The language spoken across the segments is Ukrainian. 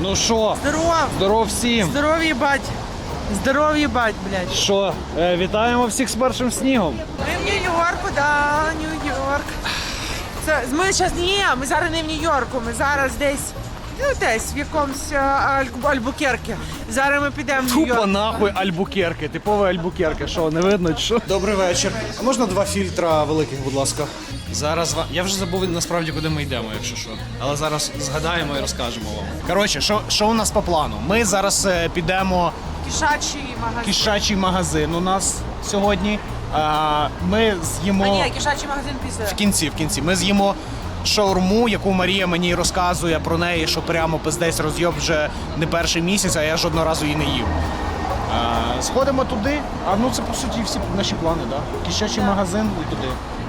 Ну що, Здоров! здоров всім. Здоров'я, бать! Здоров'я, бать, блядь. Що, е, вітаємо всіх з першим снігом. Ми в Нью-Йорку, да, Нью-Йорк. Це, ми зараз ні, ми зараз не в Нью-Йорку, ми зараз десь, ну десь в якомусь а, Аль- Альбукерке. Зараз ми підемо в Тупо Нью-Йорк. нахуй альбукерки, типове альбукерки. Що, не видно, чи що? Добрий вечір. А можна два фільтра великих, будь ласка? Зараз ва- я вже забув насправді, куди ми йдемо, якщо що. Але зараз згадаємо і розкажемо вам. Коротше, що, що у нас по плану? Ми зараз е, підемо Кішачий магазин. кішачий магазин у нас сьогодні. А, ми з'їмо А ні, кішачий магазин після. в кінці, в кінці. Ми з'їмо шаурму, яку Марія мені розказує про неї, що прямо пиздець роз'єб вже не перший місяць, а я жодного разу її не їв. А, сходимо туди, а ну це по суті всі наші плани, да? Кішачий магазин і туди.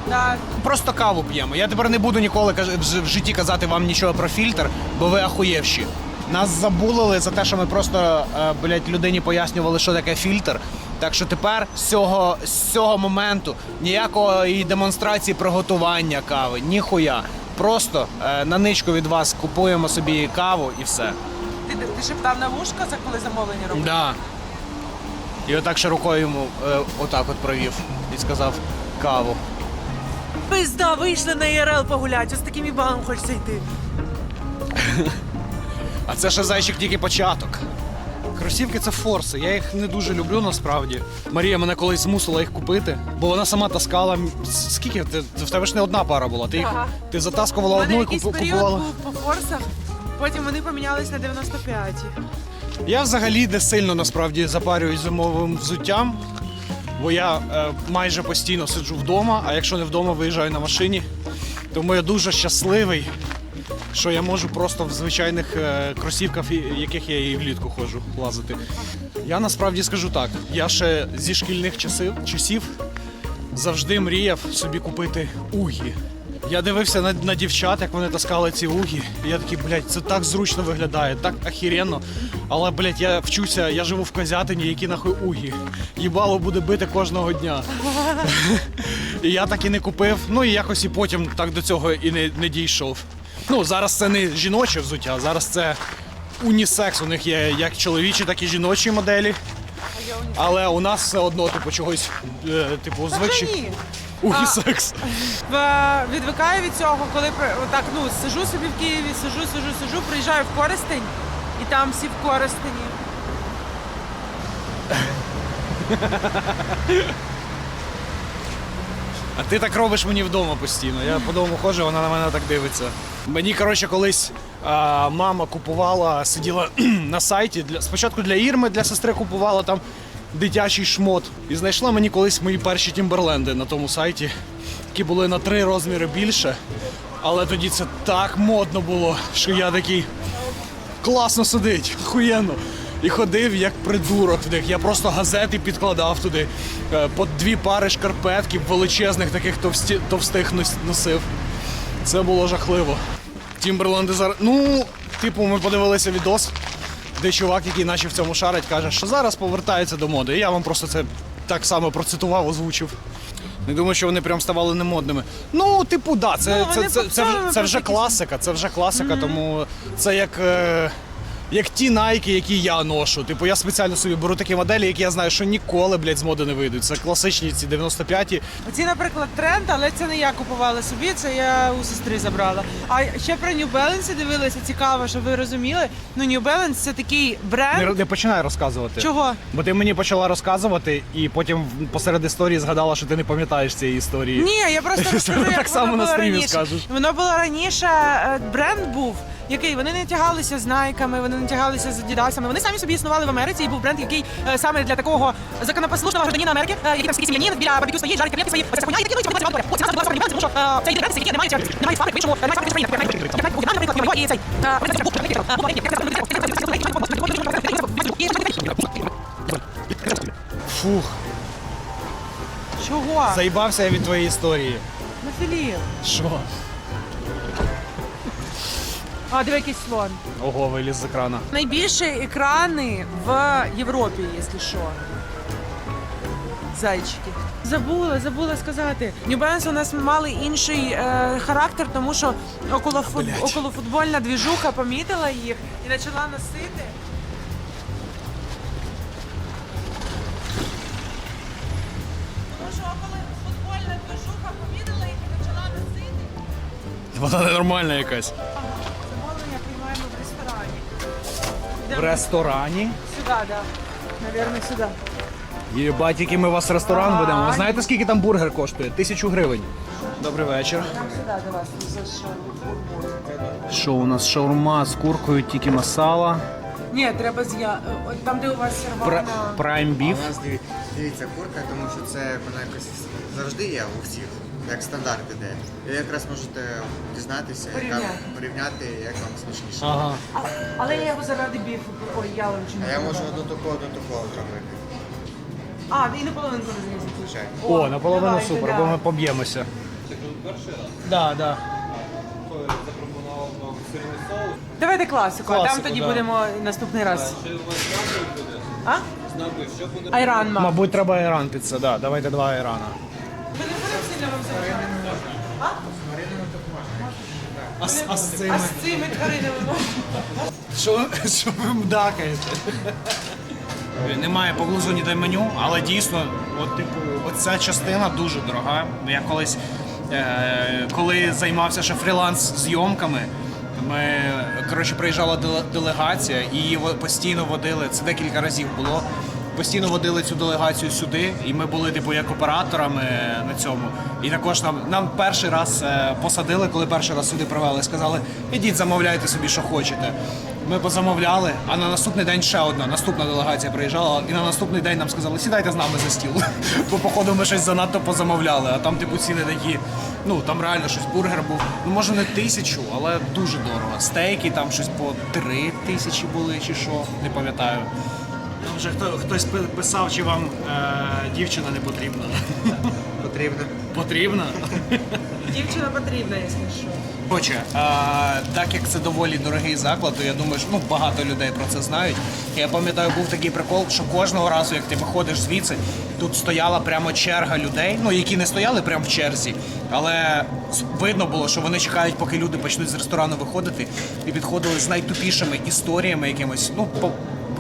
Да. Просто каву п'ємо. Я тепер не буду ніколи каж- в в житті казати вам нічого про фільтр, бо ви ахуєвші. Нас забулили за те, що ми просто е, блядь, людині пояснювали, що таке фільтр. Так що тепер з цього, з цього моменту ніякої демонстрації приготування кави, ніхуя. Просто е, на ничку від вас купуємо собі каву і все. Ти, ти шептав на вушко, за коли замовлення робив? Да. І отак ще рукою йому е, отак от провів і сказав каву. Пизда, вийшли на ІРЛ погуляти, ось таким ібаном хочеться йти. А це ще зайчик тільки початок. Кросівки це форси. Я їх не дуже люблю насправді. Марія мене колись змусила їх купити, бо вона сама таскала. Скільки? Ти, в тебе ж не одна пара була. Ти їх Ага. ти затаскувала У мене одну і якийсь купу- період купувала. був по форсах, потім вони помінялись на 95. Я взагалі не сильно насправді запарююсь зимовим взуттям, бо я е, майже постійно сиджу вдома, а якщо не вдома, виїжджаю на машині. Тому я дуже щасливий, що я можу просто в звичайних е, кросівках, яких я і влітку ходжу лазити. Я насправді скажу так: я ще зі шкільних часів, часів завжди мріяв собі купити угі. Я дивився на, на дівчат, як вони таскали ці угі. І я такий, блядь, це так зручно виглядає, так ахіренно. Але, блядь, я вчуся, я живу в Козятині, які нахуй угі. Їбало буде бити кожного дня. І я так і не купив. Ну і якось і потім так до цього і не, не дійшов. Ну, зараз це не жіноче взуття, зараз це унісекс. У них є як чоловічі, так і жіночі моделі. Але у нас все одно, типу, чогось, е, типу, Та звичай. ні. Унісекс. Відвикаю від цього, коли при- отак, ну, сижу собі в Києві, сижу, сижу, сижу, приїжджаю в Коростень, і там всі в Коростені. А ти так робиш мені вдома постійно. Я по дому ходжу, вона на мене так дивиться. Мені, коротше, колись а, мама купувала, сиділа на сайті. Для, спочатку для Ірми, для сестри купувала там дитячий шмот. І знайшла мені колись мої перші тімберленди на тому сайті, які були на три розміри більше. Але тоді це так модно було, що я такий класно сидить, охуєнно. І ходив як придурок в них. Я просто газети підкладав туди. Е, По дві пари шкарпетків величезних таких товсті, товстих носив. Це було жахливо. Тімберленди зараз. Ну, типу, ми подивилися відос, де чувак, який наче в цьому шарить, каже, що зараз повертається до моди. І я вам просто це так само процитував, озвучив. Не думаю, що вони прям ставали немодними. Ну, типу, да, це, Ну, це, це, це, це вже класика, це вже класика, тому це як. Е, як ті найки, які я ношу. Типу, я спеціально собі беру такі моделі, які я знаю, що ніколи, блядь, з моди не вийдуть. Це класичні ці 95-ті. Оці, наприклад, тренд, але це не я купувала собі, це я у сестри забрала. А ще про New Balance дивилася, цікаво, щоб ви розуміли. Ну, New Balance це такий бренд. не починай розказувати. Чого? Бо ти мені почала розказувати, і потім посеред історії згадала, що ти не пам'ятаєш цієї історії. Ні, я просто розкажу, Так само на стрімі раніше. скажеш. Воно було раніше, е, бренд був, який вони не тягалися з найками, вони не тягалися з дідасами. Вони самі собі існували в Америці, і був бренд, який е, саме для такого законопослушного гражданина Америки, е, який там скрізь сім'янин, біля барбекю стоїть, жарить котлетки свої. Оце хуйня, і такі, ну, аудиторія. От, була сорок тому що е, це бренд, які не мають, не мають фабрик, по-іншому, не мають фабрик в Україні. Я навіть був наприклад, і цей, е, Фух, Чого? заїбався я від твоєї історії. Ну, Що? А, диви, якийсь слон. Ого, виліз з екрана. Найбільші екрани в Європі, якщо що. зайчики. Забула, забула сказати. Нью-Баланс у нас мали інший е, характер, тому що около, фут, Блядь. около футбольна двіжуха помітила їх і почала носити. Тому що около футбольна двіжуха помітила їх і почала носити. Вона ненормальна якась. В ресторані. Сюди, так. Да. Навірно, сюди. Єбать, який ми вас ресторан Ага. ведемо. Ви знаєте, скільки там бургер коштує? Тисячу гривень. Добрий вечір. Там сюди до вас зайшов. Що у нас шаурма з куркою, тільки масала. Ні, треба з я. от Там, де у вас сервана. Прайм біф. А у нас диві- дивіться курка, тому що це вона якось завжди є у всіх, як стандарт іде. І якраз можете дізнатися, яка Порівняти. порівняти, як вам смачніше. Ага. А, але я його заради біфу, ой, яловичину. А я можу одну такого, одну такого зробити. А, і не половинку розрізати. Звичайно. О, наполовину давайте, супер, да. бо ми поб'ємося. Це перший раз? Да, да. Давайте класику, а Класику, там тоді да. будемо наступний раз. А? Айран, мам. Мабуть, треба айран під це, да. Давайте два айрана. Не. А, з- а з А з цими тваринами Що, що ви мдакаєте? Немає поблизу ніде меню, але дійсно, от, типу, оця частина дуже дорога. Я колись, е, коли займався ще фріланс зйомками, ми коротше приїжджала делегація і її постійно водили. Це декілька разів було. Постійно водили цю делегацію сюди, і ми були типу як операторами на цьому. І також нам, нам перший раз е, посадили, коли перший раз сюди привели, сказали, ідіть, замовляйте собі, що хочете. Ми позамовляли, а на наступний день ще одна наступна делегація приїжджала, і на наступний день нам сказали, сідайте з нами за стіл. Бо походу ми щось занадто позамовляли, а там типу ціни такі. Ну там реально щось бургер був. Ну може не тисячу, але дуже дорого. Стейки там щось по три тисячі були, чи що, не пам'ятаю. Там вже хто, хтось писав, чи вам е, дівчина не потрібна. Потрібно. Потрібна? Дівчина потрібна, якщо що. Коротше, е, так як це доволі дорогий заклад, то я думаю, що ну, багато людей про це знають. Я пам'ятаю, був такий прикол, що кожного разу, як ти виходиш звідси, тут стояла прямо черга людей, ну які не стояли прямо в черзі, але видно було, що вони чекають, поки люди почнуть з ресторану виходити, і підходили з найтупішими історіями якимось, ну по.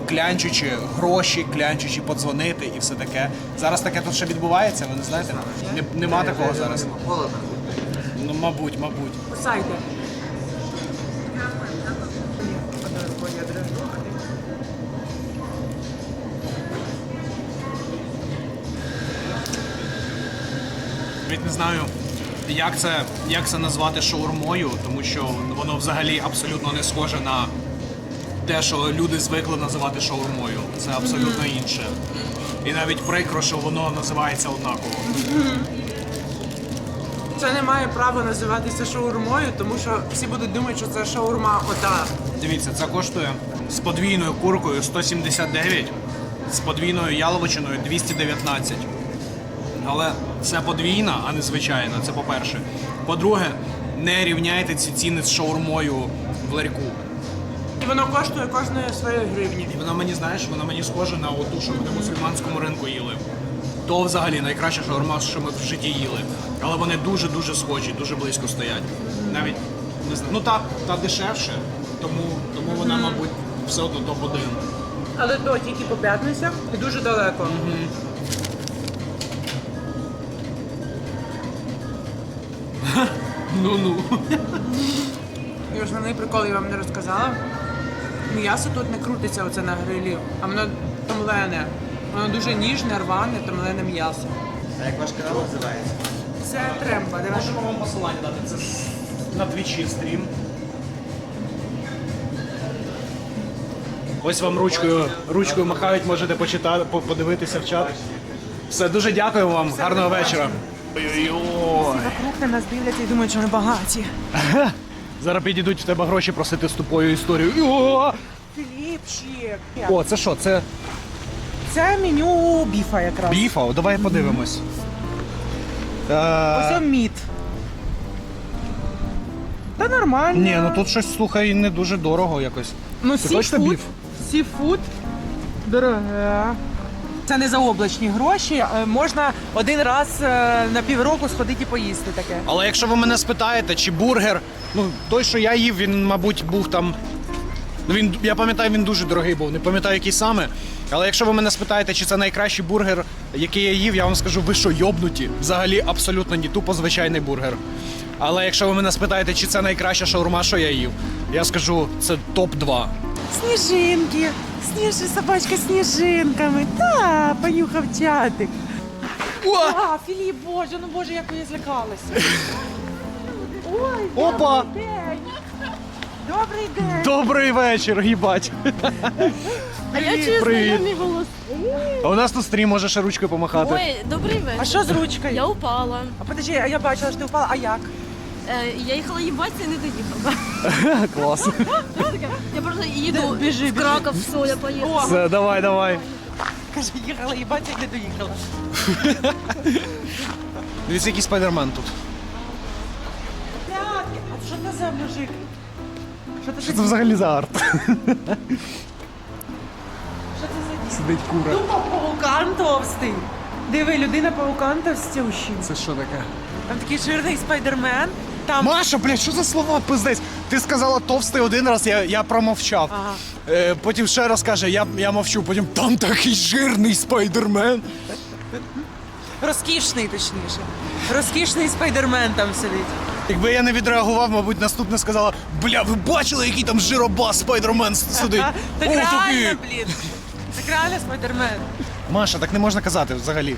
Клянчучи гроші, клянчучи подзвонити і все таке. Зараз таке тут ще відбувається, ви не знаєте? Не- Нема такого зараз. Холодно. Ну, мабуть, мабуть. Посайте. Навіть не знаю, як це, як це назвати шаурмою, тому що воно взагалі абсолютно не схоже на те, що люди звикли називати шаурмою. Це абсолютно інше. І навіть прикро, що воно називається однаково. Це не має права називатися шаурмою, тому що всі будуть думати, що це шаурма ота. Дивіться, це коштує з подвійною куркою 179, з подвійною яловичиною 219. Але це подвійна, а не звичайна. Це по-перше. По-друге, не рівняйте ці ціни з шаурмою в ларьку. Воно коштує кожної своєї гривні. І вона мені, знаєш, вона мені схожа на оту, що ми на мусульманському ринку їли. То взагалі найкраща шаурма, що ми в житті їли. Але вони дуже-дуже схожі, дуже близько стоять. Навіть не знаю. Ну та, та дешевше, тому, тому вона, мабуть, все одно топ-1. Але то тільки по п'ятницях і дуже далеко. Ну-ну. І основний прикол я вам не розказала. М'ясо тут не крутиться оце на грилі, а воно томлене. Воно дуже ніжне, рване, томлене м'ясо. А як ваш канал називається? Це тремба. Давай. Можемо вам посилання дати. Це на твічі стрім. Ось вам ручкою, ручкою махають, можете почитати, по- подивитися в чат. Все, дуже дякую вам. Гарного вечора. Ой-ой-ой. Вокруг на нас дивляться і думають, що ми багаті. Зараз підійдуть в тебе гроші просити з тупою історією. О! О, це що? Це Це меню біфа якраз. біфа? О, Давай подивимось. Ось Е, о мід. Та нормально. Ні, ну тут щось, слухай, не дуже дорого якось. ну, це точно сіфуд. біф? Сіфуд. Дороге. Це не заоблачні гроші. е, Можна один раз е, на півроку сходити і поїсти таке. Але якщо ви мене спитаєте, чи бургер, ну той, що я їв, він, мабуть, був там. Ну, він, я пам'ятаю, він дуже дорогий був, не пам'ятаю, який саме. Але якщо ви мене спитаєте, чи це найкращий бургер, який я їв, я вам скажу, ви що, йобнуті? Взагалі абсолютно ні, тупо звичайний бургер. Але якщо ви мене спитаєте, чи це найкраща шаурма, що я їв, я скажу, це топ-2. Сніжинки, сніжи, собачка з сніжинками. Та, понюхав чатик. А, Філіп, боже, ну боже, як я злякалася. Ой, Опа! добрий день. Добрий день. Добрий вечір, їбать. А я чую Привіт. знайомі голоси. А у нас тут стрім, може ще ручкою помахати. Ой, добрий вечір. А що з ручкою? Я упала. А подожди, а я бачила, що ти впала. А як? Е, я їхала їбатися і не доїхала. Клас. Я просто їду Біжи, в Краков, все, я поїхала. Все, давай, давай. Каже, їхала їбатися і не доїхала. Дивіться, який спайдермен тут. П'ятки, а що це за мужик? Що це взагалі за арт? Що це за дід? Сидить кура. Тупо паукан товстий. Диви, людина паукан товстющий. Це що таке? Там такий жирний спайдермен. Там Маша, блядь, що за слова пиздець? Ти сказала товстий один раз, я, я промовчав. Ага. Е, потім ще раз каже, я, я мовчу, потім там такий жирний спайдермен. розкішний, точніше. Розкішний спайдермен там сидить. Якби я не відреагував, мабуть, наступне сказала: бля, ви бачили, який там жиробас спайдермен сидить? Так реально, блін. Так реально спайдермен. Маша, так не можна казати взагалі.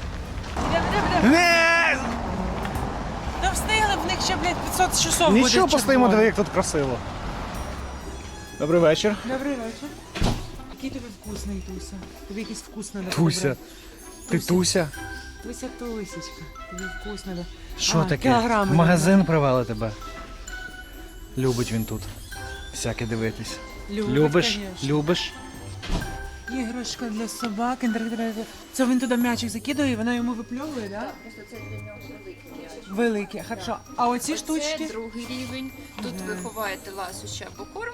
Не! В них ще, блядь, 500 часов буде. Нічого, постоїмо, диви, як тут красиво. Добрий вечір. Добрий вечір. Який тобі вкусний, Туся. Тобі якийсь вкусний надо Туся. брати. Ти Туся? Туся, Тусечка. Тобі вкусно. Що А, таке? кілограми В магазин привели тебе. Любить він тут. Всяке дивитись. Любить, Любиш? конечно. Любиш? Іграшка для собак. Це він туди м'ячик закидує, і вона йому випльовує, так? Просто це для нього великий м'яч. Велике, хорошо. А оці штучки? Це другий рівень. Тут ви ховаєте ласощі або корм,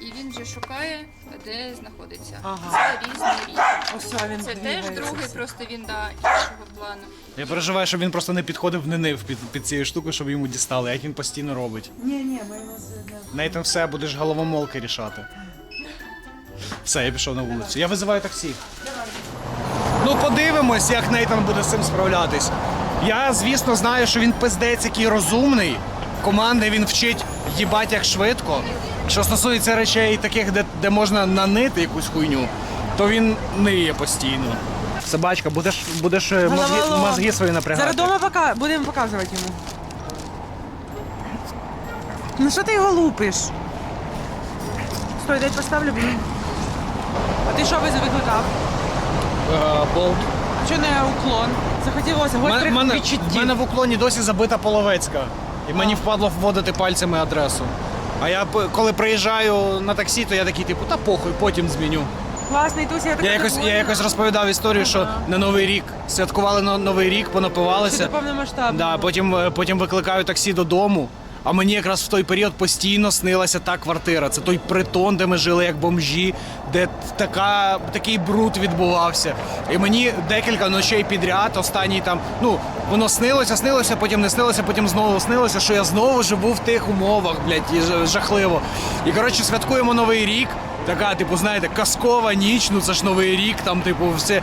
і він вже шукає, де знаходиться. Ага. Це різний рівень. Ось він Це теж двигається другий, просто він да, іншого плану. Я переживаю, щоб він просто не підходив, не нив під, під цією штукою, щоб йому дістали, як він постійно робить. Ні, ні, ми йому з- Нейтан все, будеш головомолки рішати. Все, я пішов на вулицю. Я визиваю таксі. Ну, подивимось, як Нейтан буде з цим справлятись. Я, звісно, знаю, що він пиздець, який розумний. Команди він вчить їбать як швидко. Що стосується речей таких, де, де можна нанити якусь хуйню, то він ниє постійно. Собачка, будеш, будеш е, мозги, мозги свої напрягати. Зараз дома пока... будемо показувати йому. Ну що ти його лупиш? Стой, дай поставлю. А ти що ви викликав? Е, болт. А чого не уклон? Захотілося У гострих мене, відчуттів. мене в уклоні досі забита половецька. І мені впадло вводити пальцями адресу. А я п- коли приїжджаю на таксі, то я такий, типу, та похуй, потім зміню. Класний тусь, я так Я якось, я якось розповідав історію, що на Новий рік святкували на Новий рік, Це понапивалися. повномасштабно. Да, потім, е, потім викликаю таксі додому. А мені якраз в той період постійно снилася та квартира. Це той притон, де ми жили як бомжі, де така, такий бруд відбувався. І мені декілька ночей підряд, останній там, ну, воно снилося, снилося, потім не снилося, потім знову снилося, що я знову живу в тих умовах, блядь, і жахливо. І коротше, святкуємо Новий рік. Така, типу, знаєте, казкова ніч, ну це ж новий рік, там, типу, все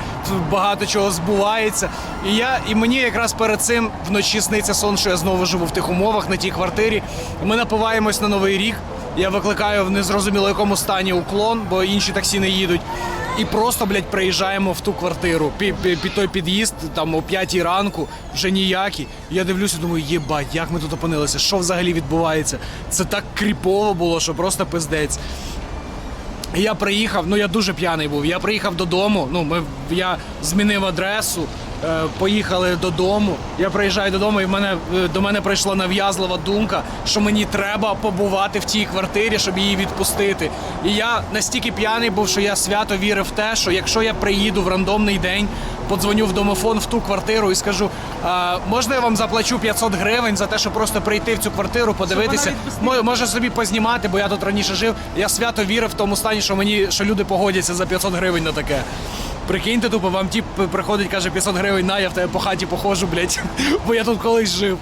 багато чого збувається. І я, і мені якраз перед цим вночі сниться сон, що я знову живу в тих умовах на тій квартирі. Ми напиваємось на новий рік. Я викликаю в незрозуміло якому стані уклон, бо інші таксі не їдуть. І просто, блядь, приїжджаємо в ту квартиру. Під, під, під той під'їзд, там о п'ятій ранку, вже ніякі. Я дивлюся, думаю, єбать, як ми тут опинилися? Що взагалі відбувається? Це так кріпово було, що просто пиздець. Я приїхав, ну я дуже п'яний був. Я приїхав додому. Ну, ми, я змінив адресу, поїхали додому. Я приїжджаю додому, і в мене е, до мене прийшла нав'язлива думка, що мені треба побувати в тій квартирі, щоб її відпустити. І я настільки п'яний був, що я свято вірив в те, що якщо я приїду в рандомний день, подзвоню в домофон в ту квартиру і скажу: можна я вам заплачу 500 гривень за те, щоб просто прийти в цю квартиру, подивитися. Мо- Може собі познімати, бо я тут раніше жив. Я свято вірив в тому стані, що мені що люди погодяться за 500 гривень на таке. Прикиньте, тупо вам тип приходить, каже 500 гривень на, я в тебе по хаті походжу, блядь, бо я тут колись жив.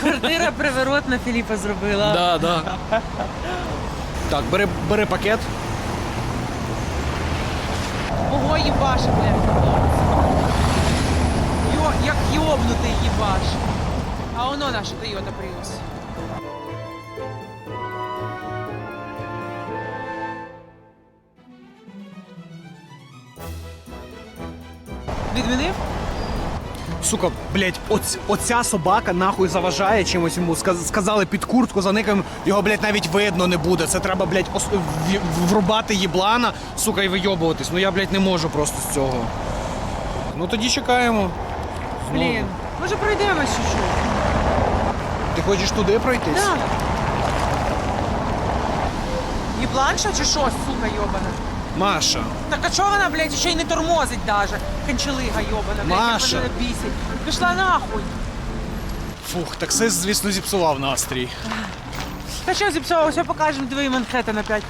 Квартира приворот на Філіпа зробила. Да, да. Так, бери, бери пакет. Ого, їбаше, блядь. Йо, як йобнутий їбаш. А воно наша Toyota Prius. Відмінив? Сука, блядь, оць, оця собака нахуй заважає чимось йому. Сказ- Сказали під куртку за ником, його, блядь, навіть видно не буде. Це треба, блядь, ос- в- врубати їблана, сука, і вийобуватись. Ну я, блядь, не можу просто з цього. Ну тоді чекаємо. Знову. Блін. Може пройдемось чуть-чуть? Ти хочеш туди пройтись? Да. Їбланша чи що, сука йобана? Маша. Так а чого вона, блядь, ще й не тормозить даже? Кончалига йобана, блядь, Маша. як вона бісить. Пішла нахуй. Фух, таксист, звісно, зіпсував настрій. Та що зіпсувалося, покажемо дві Манхеттен опять.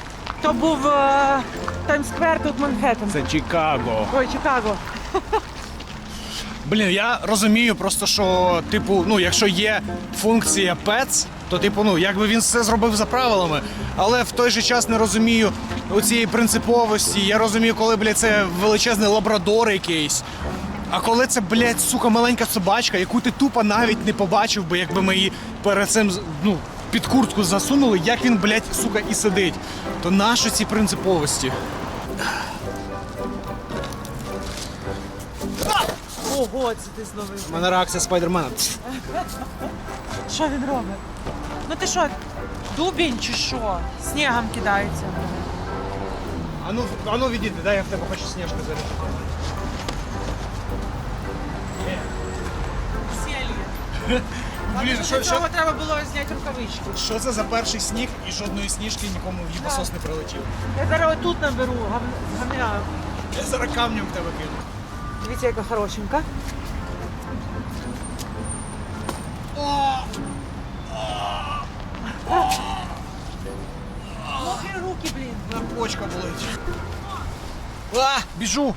То був е, Таймсквер, тут Манхеттен. Це Чикаго. Ой, Чикаго. Блін, я розумію просто, що, типу, ну, якщо є функція PETS, то, типу, ну, якби він все зробив за правилами, але в той же час не розумію цієї принциповості. Я розумію, коли, блядь, це величезний лабрадор якийсь. А коли це, блядь, сука, маленька собачка, яку ти тупо навіть не побачив би, якби ми її перед цим ну, під куртку засунули, як він, блядь, сука, і сидить. То нащо ці принциповості? Ого, це ти зловив. У мене реакція спайдермена. Що він робить? Ну ти що, дубінь чи що? Снігом кидається. А ну, а ну відійди, дай я в тебе хочу сніжку зарядити. Веселье. Блін, Для що, що, треба було зняти рукавички. що це за перший сніг і жодної сніжки нікому в їбасос не прилетів? Я зараз отут наберу, гам- гамняю. Я зараз камнем в тебе кину. Дивіться, яка хорошенька. Мокрі руки, блін. Почка болить. А, біжу.